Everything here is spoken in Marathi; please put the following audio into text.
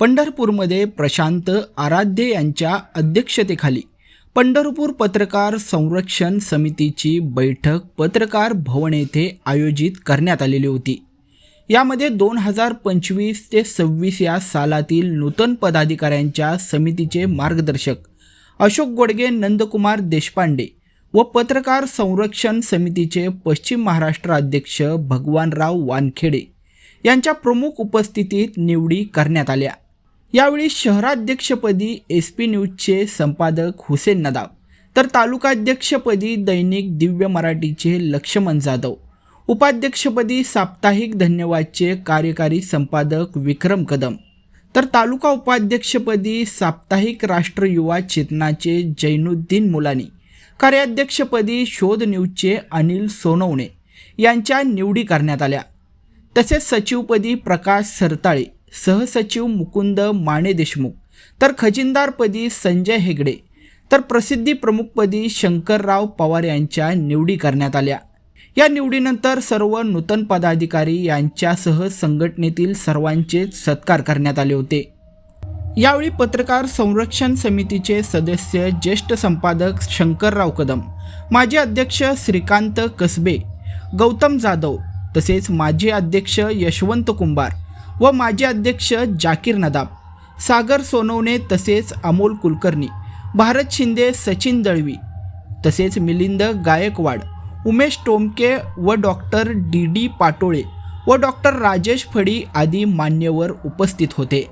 पंढरपूरमध्ये प्रशांत आराध्य यांच्या अध्यक्षतेखाली पंढरपूर पत्रकार संरक्षण समितीची बैठक पत्रकार भवन येथे आयोजित करण्यात आलेली होती. यामध्ये दोन हजार पंचवीस ते सव्वीस या सालातील नूतन पदाधिकाऱ्यांच्या समितीचे मार्गदर्शक अशोक गोडगे नंदकुमार देशपांडे व पत्रकार संरक्षण समितीचे पश्चिम महाराष्ट्र अध्यक्ष भगवानराव वानखेडे यांच्या प्रमुख उपस्थितीत निवडी करण्यात आल्या. यावेळी शहराध्यक्षपदी एस पी न्यूजचे संपादक हुसेन नदाब तर तालुकाध्यक्षपदी दैनिक दिव्य मराठीचे लक्ष्मण जाधव उपाध्यक्षपदी साप्ताहिक धन्यवादचे कार्यकारी संपादक विक्रम कदम तर तालुका उपाध्यक्षपदी साप्ताहिक राष्ट्र युवा चेतनाचे जैनुद्दीन मुलानी कार्याध्यक्षपदी शोध न्यूजचे अनिल सोनवणे यांच्या निवडी करण्यात आल्या. तसेच सचिवपदी प्रकाश सरताळे सहसचिव मुकुंद माने देशमुख तर खजिनदारपदी संजय हेगडे तर प्रसिद्धी प्रमुखपदी शंकरराव पवार यांच्या निवडी करण्यात आल्या. या निवडीनंतर सर्व नूतन पदाधिकारी यांच्यासह संघटनेतील सर्वांचे सत्कार करण्यात आले होते. यावेळी पत्रकार संरक्षण समितीचे सदस्य ज्येष्ठ संपादक शंकरराव कदम माजी अध्यक्ष श्रीकांत कसबे गौतम जाधव तसेच माजी अध्यक्ष यशवंत कुंभार व माजी अध्यक्ष जाकीर नदाब सागर सोनवणे तसेच अमोल कुलकर्णी भारत शिंदे सचिन दळवी तसेच मिलिंद गायकवाड उमेश टोमके व डॉक्टर डी डी पाटोळे व डॉक्टर राजेश फडी आदी मान्यवर उपस्थित होते.